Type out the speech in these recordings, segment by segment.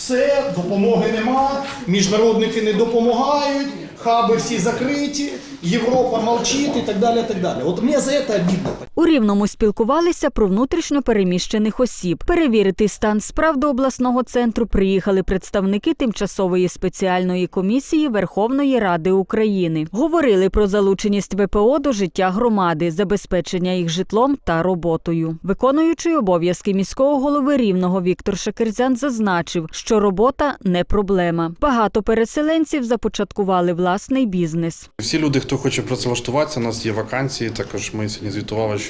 все, допомоги нема, міжнародники не допомагають, хаби всі закриті, Європа мовчить і так далі. так далі. От мені за це обідно. У Рівному спілкувалися про внутрішньо переміщених осіб. Перевірити стан справ до обласного центру приїхали представники тимчасової спеціальної комісії Верховної Ради України. Говорили про залученість ВПО до життя громади, забезпечення їх житлом та роботою. Виконуючий обов'язки міського голови Рівного Віктор Шакерзян зазначив, що робота не проблема. Багато переселенців започаткували власний бізнес. Всі люди, хто хоче працевлаштуватися, у нас є вакансії. Також ми сьогодні звітували, що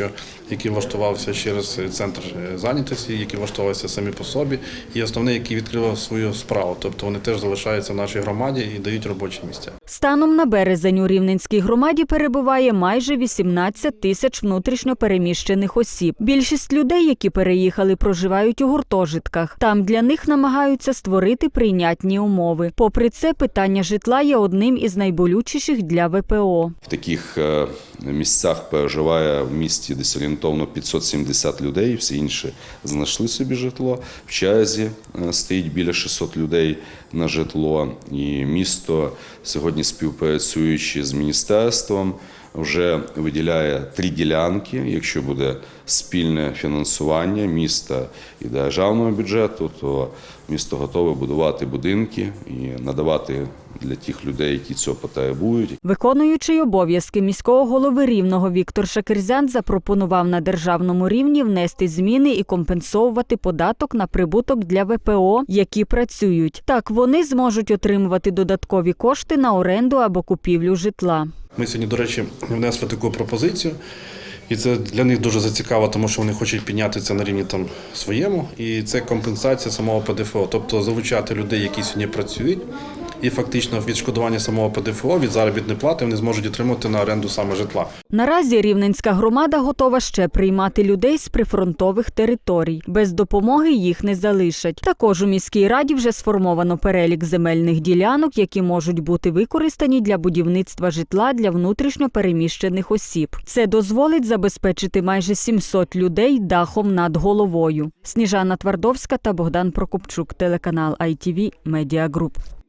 які влаштувалися через центр е, зайнятості, які влаштувалися самі по собі, і основне, які відкрили свою справу. Тобто вони теж залишаються в нашій громаді і дають робочі місця. Станом на березень у Рівненській громаді перебуває майже 18 тисяч внутрішньо переміщених осіб. Більшість людей, які переїхали, проживають у гуртожитках. Там для них намагаються створити прийнятні умови. Попри це, питання житла є одним із найболючіших для ВПО. В таких е, місцях переживає в місті десь орієнтовно 570 людей, всі інші знайшли собі житло. В черзі е, стоїть біля 600 людей на житло. І місто сьогодні співпрацюючи з міністерством. Вже виділяє три ділянки. Якщо буде спільне фінансування міста і державного бюджету, то місто готове будувати будинки і надавати для тих людей, які цього потребують. Виконуючий обов'язки міського голови Рівного Віктор Шакерзян запропонував на державному рівні внести зміни і компенсовувати податок на прибуток для ВПО, які працюють. Так вони зможуть отримувати додаткові кошти на оренду або купівлю житла. Ми сьогодні, до речі, внесли таку пропозицію. І це для них дуже зацікаво, тому що вони хочуть підняти це на рівні там своєму. І це компенсація самого ПДФО, тобто залучати людей, які сьогодні працюють, і фактично відшкодування самого ПДФО від заробітної плати вони зможуть отримати на оренду саме житла. Наразі рівненська громада готова ще приймати людей з прифронтових територій. Без допомоги їх не залишать. Також у міській раді вже сформовано перелік земельних ділянок, які можуть бути використані для будівництва житла для внутрішньо переміщених осіб. Це дозволить забезпечити майже 700 людей дахом над головою. Сніжана Твардовська та Богдан Прокопчук, телеканал ITV Media Group.